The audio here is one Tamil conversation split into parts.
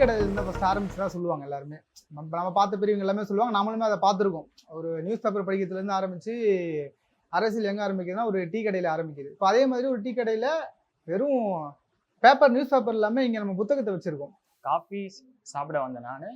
கடை இருந்து ஃபஸ்ட் ஆரம்பிச்சுதான் சொல்லுவாங்க எல்லாருமே. நம்ம நம்ம பார்த்த பெரியவங்க எல்லாமே சொல்லுவாங்க. நம்மளுமே அதை பார்த்துருக்கோம். ஒரு நியூஸ் பேப்பர் படிக்கிறதுலேருந்து ஆரம்பிச்சு அரசியல் எங்கே ஆரம்பிக்குதுன்னா ஒரு டீ கடையில் ஆரம்பிக்குது. இப்போ அதே மாதிரி ஒரு டீ கடையில் வெறும் பேப்பர் நியூஸ் பேப்பர் இல்லாமல் இங்கே நம்ம புத்தகத்தை வச்சுருக்கோம். காஃபி சாப்பிட வந்த நான்.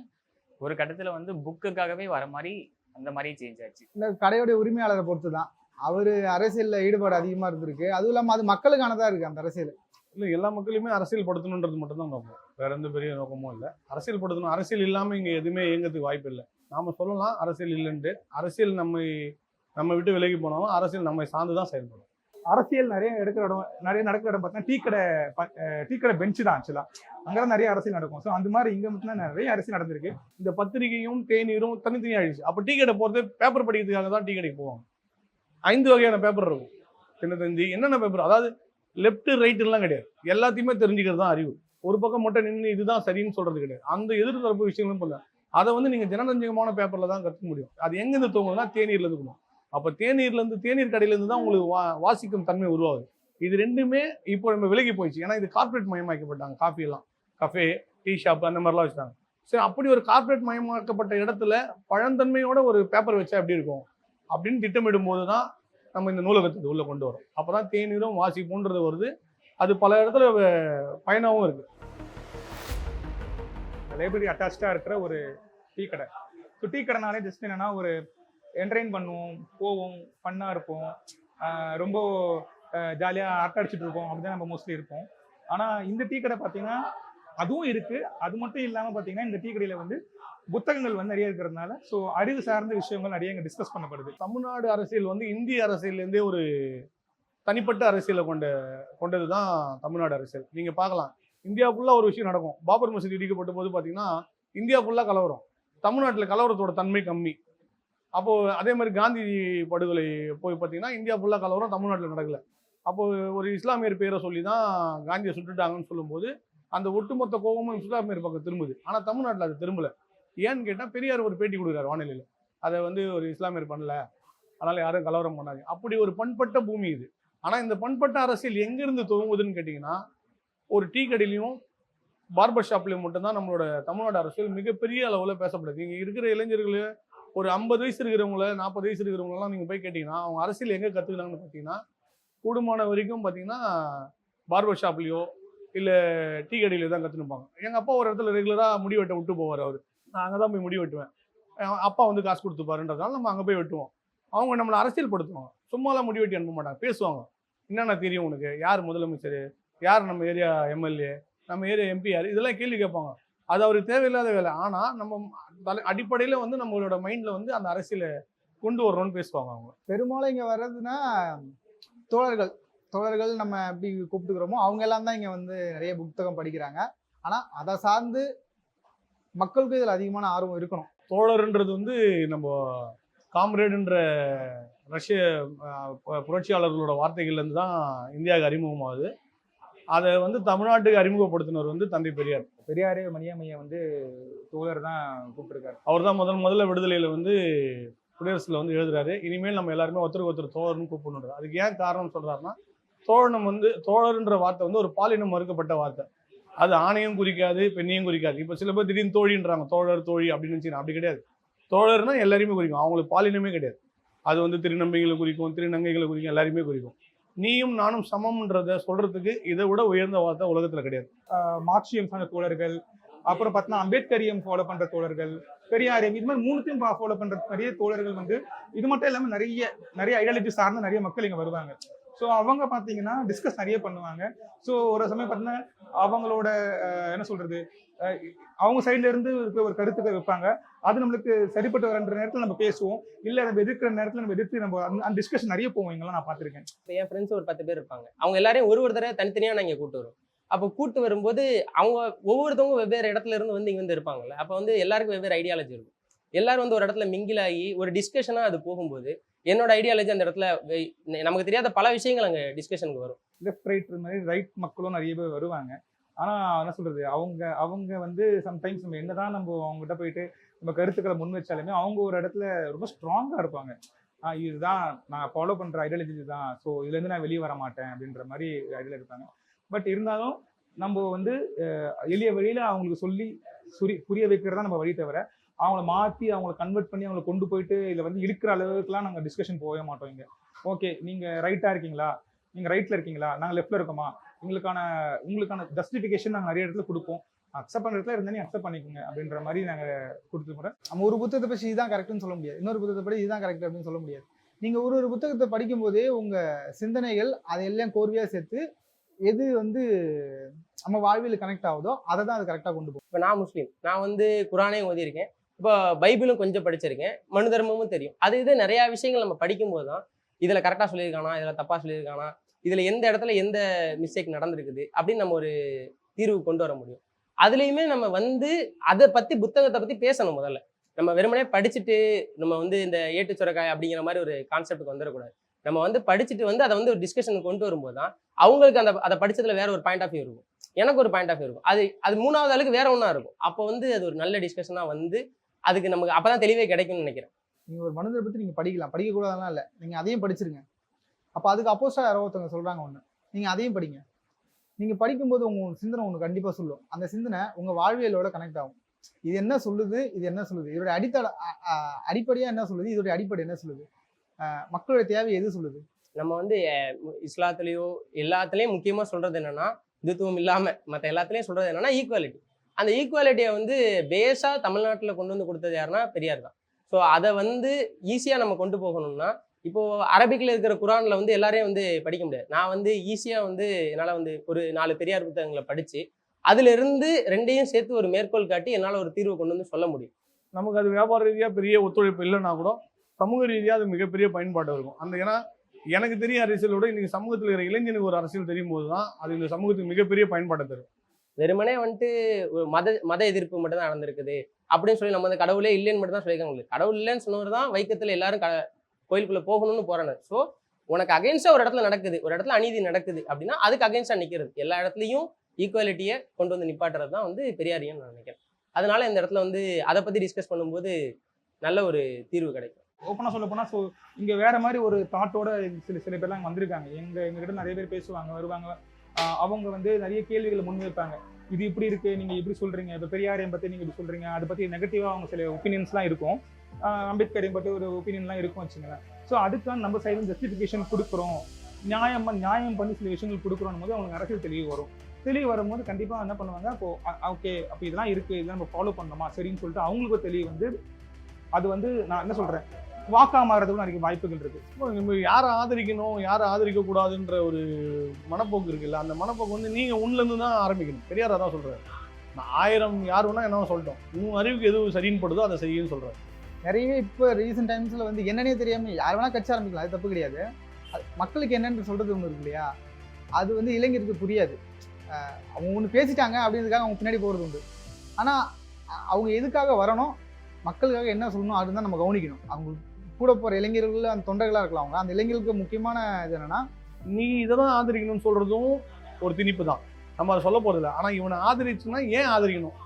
ஒரு கட்டத்தில் வந்து புக்குக்காகவே வர மாதிரி அந்த மாதிரி சேஞ்ச் ஆச்சு. இந்த கடையோடைய உரிமையாளரை பொறுத்து தான் அவர் அரசியலில் ஈடுபாடு அதிகமாக இருந்திருக்கு. அதுவும் இல்லாமல் அது மக்களுக்கானதாக இருக்குது அந்த அரசியல். இல்லை எல்லா மக்களையுமே அரசியல் படுத்தணுன்றது மட்டும்தான் நோக்கம். வேற எந்த பெரிய நோக்கமும் இல்லை. அரசியல் படுத்தணும். அரசியல் இல்லாமல் இங்கே எதுவுமே இயங்கிறதுக்கு வாய்ப்பு இல்லை. நாம் சொல்லலாம் அரசியல் இல்லைன்ட்டு. அரசியல் நம்மை நம்ம விட்டு விலகி போனாலும் அரசியல் நம்மை சார்ந்து தான் செயல்படும். அரசியல் நிறைய எடுக்கிற இடம் நிறைய நடக்கிற இடம் பார்த்தீங்கன்னா டீ கடை ப- டீ கடை பெஞ்சு தான் ஆக்சுவலாக அங்கதான் நிறைய அரசியல் நடக்கும். ஸோ அந்த மாதிரி இங்கே மட்டும் நிறைய அரசியல் நடந்திருக்கு. இந்த பத்திரிகையும் தேநீரும் தனித்தனியாக ஆயிடுச்சு. அப்போ டீ கடை போகிறது பேப்பர் படிக்கிறதுக்காக தான் டீ கடைக்கு போவாங்க. ஐந்து வகையான பேப்பர் இருக்கும். தினத்தந்தி என்னென்ன பேப்பர் அதாவது லெஃப்ட் ரைட்டுலாம் கிடையாது. எல்லாத்தையுமே தெரிஞ்சுக்கிறது தான் அறிவு. ஒரு பக்கம் மட்டும் நின்று இதுதான் சரின்னு சொல்றது கிடையாது. அந்த எதிர்த்தரப்பு விஷயங்களும் போல அதை வந்து நீங்க ஜனரஞ்சகமான பேப்பர்ல தான் கற்றுக்க முடியும். அது எங்கேருந்து தூங்குதுன்னா தேநீர்ல இருக்கணும் அப்போ தேநீர்ல இருந்து தேநீர் கடையில இருந்து தான் உங்களுக்கு வா வாசிக்கும் தன்மை உருவாகுது. இது ரெண்டுமே இப்போ நம்ம விலகி போயிடுச்சு. ஏன்னா இது கார்ப்பரேட் மயமாக்கப்பட்டாங்க. காஃபி எல்லாம். கஃபே டீ ஷாப் அந்த மாதிரிலாம் வச்சுட்டாங்க. சரி அப்படி ஒரு கார்பரேட் மயமாக்கப்பட்ட இடத்துல பழந்தன்மையோட ஒரு பேப்பர் வச்சா எப்படி இருக்கும்? அப்படின்னு திட்டமிடும் போது தான் நம்ம இந்த நூலகத்துக்கு உள்ளே கொண்டு வரோம். அப்போ தான் தேநீரும் வாசிப்புன்றது வருது. அது பல இடத்துல பயனாகவும் இருக்குது லைப்ரரி அட்டாச்சாக இருக்கிற ஒரு டீ கடை. ஸோ டீ கடைனாலே ஜஸ்ட் என்னன்னா ஒரு என்டர்டைன் பண்ணுவோம் போவோம் ஃபன்னாக இருப்போம். ரொம்ப ஜாலியாக அரட்டை அடிச்சிட்டு இருப்போம். அப்படிதான் நம்ம மோஸ்ட்லி இருப்போம். ஆனால் இந்த டீ கடை பார்த்தீங்கன்னா அதுவும் இருக்குது அது மட்டும் இல்லாமல் பார்த்தீங்கன்னா இந்த டீ கடையில் வந்து புத்தகங்கள் வந்து நிறைய இருக்கிறதுனால ஸோ அறிவு சார்ந்த விஷயங்கள் நிறைய இங்கே டிஸ்கஸ் பண்ணப்படுது. தமிழ்நாடு அரசியல் வந்து இந்திய அரசியல்லேருந்தே ஒரு தனிப்பட்ட அரசியலை கொண்ட கொண்டது தான் தமிழ்நாடு அரசியல். நீங்கள் பார்க்கலாம். இந்தியா ஃபுல்லாக ஒரு விஷயம் நடக்கும். பாபர் மசூதி இடிக்கப்பட்ட போது பார்த்தீங்கன்னா இந்தியா ஃபுல்லாக கலவரம். தமிழ்நாட்டில் கலவரத்தோட தன்மை கம்மி. அப்போது அதே மாதிரி காந்தி படுகொலை போய் பார்த்தீங்கன்னா இந்தியா ஃபுல்லாக கலவரம் தமிழ்நாட்டில் நடக்கல. அப்போது ஒரு இஸ்லாமியர் பேரை சொல்லி தான் காந்தியை சுட்டுட்டாங்கன்னு சொல்லும்போது அந்த ஒட்டுமொத்த கோபமும் இஸ்லாமியர் பக்கம் திரும்புது. ஆனால் தமிழ்நாட்டில் அது திரும்பலை. ஏன்னு கேட்டால் பெரியார் ஒரு பேட்டி கொடுக்குறாரு வானிலையில். அதை வந்து ஒரு இஸ்லாமியர் பண்ணல. அதனால் யாரும் கலவரம் பண்ணாங்க அப்படி ஒரு பண்பட்ட பூமி இது. ஆனால் இந்த பண்பட்ட அரசியல் எங்கேருந்து துவங்குதுன்னு கேட்டிங்கன்னா ஒரு டீ கடையிலையும் பார்பர் ஷாப்லேயும் மட்டும்தான் நம்மளோட தமிழ்நாடு அரசியல் மிகப்பெரிய அளவில் பேசப்படுது. இங்கே இருக்கிற இளைஞர்கள் ஒரு ஐம்பது வயசு இருக்கிறவங்கள நாற்பது வயசு இருக்கிறவங்களெல்லாம் நீங்கள் போய் கேட்டிங்கன்னா அவங்க அரசியல் எங்கே கற்றுக்கிறாங்கன்னு பார்த்தீங்கன்னா கூடுமான வரைக்கும் பார்த்தீங்கன்னா பார்பர் ஷாப்லேயோ இல்லை டீ கடையிலையோ தான் கற்றுனுப்பாங்க எங்கள் அப்பா ஒரு இடத்துல ரெகுலராக முடி வெட்ட விட்டு போவார் அவர். நான் அங்கே தான் போய் முடி வெட்டுவேன். அப்பா வந்து காசு கொடுத்துப்பாருன்றதால நம்ம அங்கே போய் வெட்டுவோம். அவங்க நம்மளை அரசியல் படுத்துவாங்க சும்மாலாம் முடி வெட்டி அனுப்ப மாட்டாங்க. பேசுவாங்க. என்னென்ன தெரியும் உனக்கு? யார் முதலமைச்சர்? யார் நம்ம ஏரியா எம்எல்ஏ? நம்ம ஏரியா எம்பி யார்? இதெல்லாம் கேள்வி கேட்பாங்க. அது அவருக்கு தேவையில்லாத வேலை. ஆனால் நம்ம தலை அடிப்படையில் வந்து நம்மளோட மைண்டில் வந்து அந்த அரசியலை கொண்டு வரணும்னு பேசுவாங்க அவங்க. பெரும்பாலும் இங்கே வர்றதுன்னா தோழர்கள். தோழர்கள் நம்ம எப்படி கூப்பிட்டுக்கிறோமோ அவங்க எல்லாம் தான் இங்கே வந்து நிறைய புத்தகம் படிக்கிறாங்க. ஆனால் அதை சார்ந்து மக்களுக்கு இதில் அதிகமான ஆர்வம் இருக்கணும். தோழர்ன்றது வந்து நம்ம காம்ரேடுன்ற ரஷ்ய புரட்சியாளர்களோட வார்த்தைகள்லேருந்து தான் இந்தியாவுக்கு அறிமுகமாகுது. அதை வந்து தமிழ்நாட்டுக்கு அறிமுகப்படுத்தினவர் வந்து தந்தை பெரியார். பெரியாரே மணியம்மையை வந்து தோழர் தான் கூப்பிட்டுருக்காரு. அவர் தான் முதல் முதல்ல விடுதலையில் வந்து குடியரசில் வந்து எழுதுறாரு. இனிமேல் நம்ம எல்லாருமே ஒருத்தருக்கு ஒருத்தர் தோழர்னு கூப்பிடணும் அதுக்கு ஏன் காரணம் சொல்றாருன்னா தோழனம் வந்து தோழர்ன்ற வார்த்தை வந்து ஒரு பாலினம் மறுக்கப்பட்ட வார்த்தை. அது ஆணையும் குறிக்காது பெண்ணையும் குறிக்காது. இப்போ சில பேர் திடீர்னு தோழின்றாங்க தோழர் தோழி அப்படின்னு வச்சுக்கணும் அப்படி கிடையாது. தோழர்னா எல்லாரையுமே குறிக்கும். அவங்களுக்கு பாலினமே கிடையாது. அது வந்து திருநம்பிகளை குறிக்கும் திருநங்கைகளை குறிக்கும் எல்லாருமே குறிக்கும். நீயும் நானும் சமம்ன்றத சொல்றதுக்கு இதை விட உயர்ந்த வார்த்தை உலகத்துல கிடையாது. மார்க்சியம் சார்ந்த தோழர்கள் அப்புறம் பார்த்தீங்கன்னா அம்பேத்கரியம் ஃபாலோ பண்ற தோழர்கள் பெரியாரியம் இது மாதிரி மூணுத்தையும் ஃபாலோ பண்ற நிறைய தோழர்கள் வந்து இது மட்டும் இல்லாமல் நிறைய நிறைய ஐடியாலஜி சார்ந்த நிறைய மக்கள் இங்க வருவாங்க. ஸோ அவங்க பார்த்தீங்கன்னா டிஸ்கஸ் நிறைய பண்ணுவாங்க. ஸோ ஒரு சமயம் பார்த்தீங்கன்னா அவங்களோட என்ன சொல்றது அவங்க சைட்ல இருந்து ஒரு கருத்துக்கள் வைப்பாங்க. அது நம்மளுக்கு சரிப்பட்டு வரன்ற நேரத்தில் நம்ம பேசுவோம். இல்லை நம்ம எதிர்க்கிற நேரத்தில் நம்ம எதிர்த்து நம்ம அந்த- அந்த டிஸ்கஷன் நிறைய போவோம். இங்கெல்லாம் நான் பார்த்துருக்கேன் இப்போ என் ஃப்ரெண்ட்ஸ் ஒரு பத்து பேர் இருப்பாங்க. அவங்க எல்லாரையும் ஒரு ஒரு தடவை தனித்தனியாக நாங்கள் கூட்டு வரும் அப்போ கூட்டு வரும்போது அவங்க ஒவ்வொருத்தவங்க வெவ்வேறு இடத்துல இருந்து வந்து இங்கே வந்து இருப்பாங்கல்ல. அப்போ வந்து எல்லாருக்கும் வெவ்வேறு ஐடியாலஜி இருக்கும். எல்லாரும் வந்து ஒரு இடத்துல மிங்கிலாகி ஒரு டிஸ்கஷனாக அது போகும்போது என்னோட ஐடியாலஜி அந்த இடத்துல நமக்கு தெரியாத பல விஷயங்கள் அங்கே டிஸ்கஷனுக்கு வரும். லெஃப்ட் ரைட் மாதிரி ரைட் மக்களும் நிறைய பேர் வருவாங்க. ஆனால் என்ன சொல்கிறது அவங்க அவங்க வந்து சம்டைம்ஸ் நம்ம என்ன தான் நம்ம அவங்ககிட்ட போயிட்டு நம்ம கருத்துக்களை முன் வச்சாலுமே அவங்க ஒரு இடத்துல ரொம்ப ஸ்ட்ராங்காக இருப்பாங்க. இதுதான் நான் ஃபாலோ பண்ணுற ஐடியாலஜி இதுதான். ஸோ இதுலேருந்து நான் வெளியே வர மாட்டேன் அப்படின்ற மாதிரி ஐடியா இருப்பாங்க. பட் இருந்தாலும் நம்ம வந்து எளிய வழியில் அவங்களுக்கு சொல்லி சுரி புரிய வைக்கிறது தான் நம்ம வழி தவிர அவங்கள மாற்றி அவங்கள கன்வெர்ட் பண்ணி அவங்கள கொண்டு போயிட்டு இதில் வந்து இழுக்கிற அளவுக்குலாம் நாங்கள் டிஸ்கஷன் போகவே மாட்டோம் இங்கே. ஓகே நீங்கள் ரைட்டாக இருக்கீங்களா? நீங்கள் ரைட்டில் இருக்கீங்களா? நாங்கள் லெஃப்ட்டில் இருக்கோமா? உங்களுக்கான உங்களுக்கான ஜஸ்டிஃபிகேஷன் நாங்கள் நிறைய இடத்துல கொடுப்போம். அக்செப்ட் பண்ணுற இடத்துல இருந்தா நீ அக்செப்ட் பண்ணிக்கோங்க அப்படின்ற மாதிரி நாங்கள் கொடுத்து நம்ம ஒரு புத்தகத்தை பற்றி இதுதான் கரெக்ட்னு சொல்ல முடியாது. இன்னொரு புத்தகத்தை படி இதுதான் கரெக்ட் அப்படின்னு சொல்ல முடியாது. நீங்க ஒரு ஒரு புத்தகத்தை படிக்கும்போதே உங்க சிந்தனைகள் அதையெல்லாம் கோர்வையா சேர்த்து எது வந்து நம்ம வாழ்வில் கனெக்ட் ஆகுதோ அதை தான் அது கரெக்டாக கொண்டு போகும் இப்போ நான் முஸ்லீம். நான் வந்து குரானே ஓதியிருக்கேன். இப்போ பைபிளும் கொஞ்சம் படிச்சிருக்கேன். மனு தர்மமும் தெரியும். அது இது நிறையா விஷயங்கள் நம்ம படிக்கும்போது தான் இதில் கரெக்டாக சொல்லியிருக்கானா இதில் தப்பாக சொல்லியிருக்கானா இதில் எந்த இடத்துல எந்த மிஸ்டேக் நடந்திருக்குது அப்படின்னு நம்ம ஒரு தீர்வு கொண்டு வர முடியும். அதுலேயுமே நம்ம வந்து அதை பற்றி புத்தகத்தை பற்றி பேசணும் முதல்ல. நம்ம வெறுமனே படிச்சுட்டு நம்ம வந்து இந்த ஏட்டு சுரக்காய் அப்படிங்கிற மாதிரி ஒரு கான்செப்ட்டுக்கு வந்துடக்கூடாது நம்ம வந்து படிச்சுட்டு வந்து அதை வந்து ஒரு டிஸ்கஷனுக்கு கொண்டு வரும்போது தான் அவங்களுக்கு அந்த அதை படித்ததில் வேற ஒரு பாயிண்ட் ஆஃப் வியூ இருக்கும். எனக்கு ஒரு பாயிண்ட் ஆஃப் வியூ இருக்கும். அது அது மூணாவது அளவுக்கு வேற ஒன்றா இருக்கும். அப்போ வந்து அது ஒரு நல்ல டிஸ்கஷனாக வந்து அதுக்கு நமக்கு அப்பதான் தெளிவே கிடைக்கும்னு நினைக்கிறேன். நீங்க ஒரு மனிதரை பத்தி நீங்க படிக்கலாம். படிக்கக்கூடாதுலாம் இல்லை. நீங்க அதையும் படிச்சிருங்க. அப்போ அதுக்கு அப்போஸ்டா யாரோ ஒருத்தவங்க சொல்றாங்க ஒன்று நீங்க அதையும் படிங்க. நீங்க படிக்கும்போது உங்க சிந்தனை ஒன்று கண்டிப்பா சொல்லும். அந்த சிந்தனை உங்க வாழ்வியலோட கனெக்ட் ஆகும். இது என்ன சொல்லுது? இது என்ன சொல்லுது? இதோட அடித்தள அ- அ- அடிப்படையா என்ன சொல்லுது? இதோட அடிப்படை என்ன சொல்லுது? அஹ் மக்களுடைய தேவை எது சொல்லுது? நம்ம வந்து இஸ்லாத்துலேயோ எல்லாத்துலேயும் முக்கியமாக சொல்றது என்னன்னா இதுத்துவம் இல்லாமல் மற்ற எல்லாத்துலேயும் சொல்றது என்னன்னா ஈக்குவாலிட்டி அந்த ஈக்குவாலிட்டியை வந்து பேஸாக தமிழ்நாட்டில் கொண்டு வந்து கொடுத்தது யாருன்னா பெரியார் தான். ஸோ அதை வந்து ஈஸியாக நம்ம கொண்டு போகணும்னா இப்போது அரபிக்கில் இருக்கிற குரானில் வந்து எல்லாரையும் வந்து படிக்க முடியாது. நான் வந்து ஈஸியாக வந்து என்னால் வந்து ஒரு நாலு பெரியார் புத்தகங்களை படித்து அதிலிருந்து ரெண்டையும் சேர்த்து ஒரு மேற்கோள் காட்டி என்னால் ஒரு தீர்வு கொண்டு வந்து சொல்ல முடியும். நமக்கு அது வியாபார ரீதியாக பெரிய ஒத்துழைப்பு இல்லைன்னா கூட சமூக ரீதியாக அது மிகப்பெரிய பயன்பாடு இருக்கும். அந்த ஏன்னா எனக்கு தெரிய அரசியலோட இன்னைக்கு சமூகத்தில் இருக்கிற இளைஞனுக்கு ஒரு அரசியல் தெரியும் போது தான் அது இந்த சமூகத்துக்கு மிகப்பெரிய பயன்பாட்டை தரும். வெறுமனே வந்துட்டு ஒரு மத மத எதிர்ப்பு மட்டும் தான் நடந்திருக்குது. அப்படின்னு சொல்லி நம்ம வந்து கடவுளே இல்லைன்னு மட்டும் தான் சொல்லியிருக்காங்க கடவுள் இல்லைன்னு சொன்னவர் தான் வைக்கத்தில் எல்லாரும் க கோயிலுக்குள்ளே போகணும்னு போகிறாங்க ஸோ உனக்கு அகைன்ஸ்டா ஒரு இடத்துல நடக்குது. ஒரு இடத்துல அநீதி நடக்குது அப்படின்னா அதுக்கு அகைன்ஸ்டா நிற்கிறது எல்லா இடத்துலையும் ஈக்குவாலிட்டியை கொண்டு வந்து நிப்பாட்டுறது தான் வந்து பெரியாரியன்னு நான் நினைக்கிறேன். அதனால இந்த இடத்துல வந்து அதை பற்றி டிஸ்கஸ் பண்ணும்போது நல்ல ஒரு தீர்வு கிடைக்கும். ஓப்பனாக சொல்ல போனால் ஸோ இங்கே வேற மாதிரி ஒரு தாட்டோட சில சில பேர்லாம் வந்திருக்காங்க. எங்கள் எங்ககிட்ட நிறைய பேர் பேசுவாங்க வருவாங்க. அவங்க வந்து நிறைய கேள்விகளை முன்வைப்பாங்க. இது இப்படி இருக்கு நீங்க இப்படி சொல்றீங்க இப்போ பெரியாரையும் பத்தி நீங்க இப்படி சொல்றீங்க அதை பத்தி நெகட்டிவா அவங்க சில ஒப்பீனியன்ஸ்லாம் இருக்கும். அம்பேத்கரையும் பத்தி ஒரு ஒப்பீனியன்லாம் இருக்கும் வச்சுங்களேன் ஸோ அதுக்கான நம்ம சைடு ஜஸ்டிஃபிகேஷன் கொடுக்குறோம். நியாயம் நியாயம் பண்ணி சில விஷயங்கள் கொடுக்குறோம் போது அவங்களுக்கு அரசியல் தெளிவு வரும். தெளிவு வரும்போது கண்டிப்பா என்ன பண்ணுவாங்க அப்போ ஓகே அப்போ இதெல்லாம் இருக்கு இதெல்லாம் நம்ம ஃபாலோ பண்ணணுமா? சரின்னு சொல்லிட்டு அவங்களுக்கு தெளிவு வந்து அது வந்து நான் என்ன சொல்றேன் வாக்கா மாறுறதுக்கு நிறைய வாய்ப்புகள் இருக்கு. இப்போ நம்ம யாரை ஆதரிக்கணும் யாரை ஆதரிக்க கூடாதுன்ற ஒரு மனப்போக்கு இருக்குல்ல அந்த மனப்போக்கு வந்து நீங்க உன்லேருந்து தான் ஆரம்பிக்கணும். பெரியார் தான் சொல்றாரு. நான் ஆயிரம் யார் வேணா என்ன சொல்லிட்டோம். உன் அறிவுக்கு எது சரின்னு படுதோ அதை செய்யுன்னு சொல்றாரு. நிறையவே இப்போ ரீசெண்ட் டைம்ஸ்ல வந்து என்னன்னே தெரியாம யார் வேணா கட்சி ஆரம்பிக்கலாம் அது தப்பு கிடையாது. அது மக்களுக்கு என்னன்னு சொல்றது ஒன்று இருக்கு இல்லையா? அது வந்து இளைஞருக்கு புரியாது. அவங்க ஒன்று பேசிட்டாங்க அப்படின்றதுக்காக அவங்க பின்னாடி போகிறது உண்டு. ஆனால் அவங்க எதுக்காக வரணும் மக்களுக்காக என்ன சொல்லணும் அதுதான் நம்ம கவனிக்கணும். அவங்க கூட போகிற இளைஞர்கள் அந்த தொண்டர்களாக இருக்கலாம் அவங்க. அந்த இளைஞர்களுக்கு முக்கியமான இது என்னென்னா நீ இதை தான் ஆதரிக்கணும்னு சொல்கிறதும் ஒரு திணிப்பு தான். நம்ம அதை சொல்ல போகிறதில்ல ஆனால் இவனை ஆதரிச்சுன்னா ஏன் ஆதரிக்கணும்?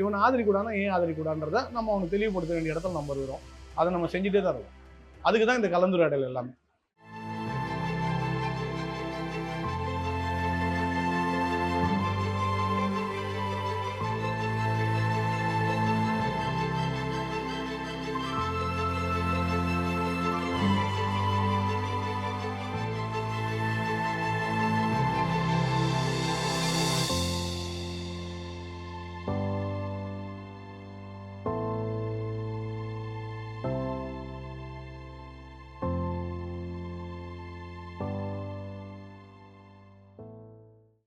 இவனை ஆதரிக்கூடாதுன்னா ஏன் ஆதரிக்கூடாதுன்றத நம்ம அவனுக்கு தெளிவுபடுத்த வேண்டிய இடத்துல நம்ம இருக்கிறோம். அதை நம்ம செஞ்சுட்டே தான் இருக்கோம். அதுக்கு தான் இந்த கலந்துரையாடல் எல்லாமே.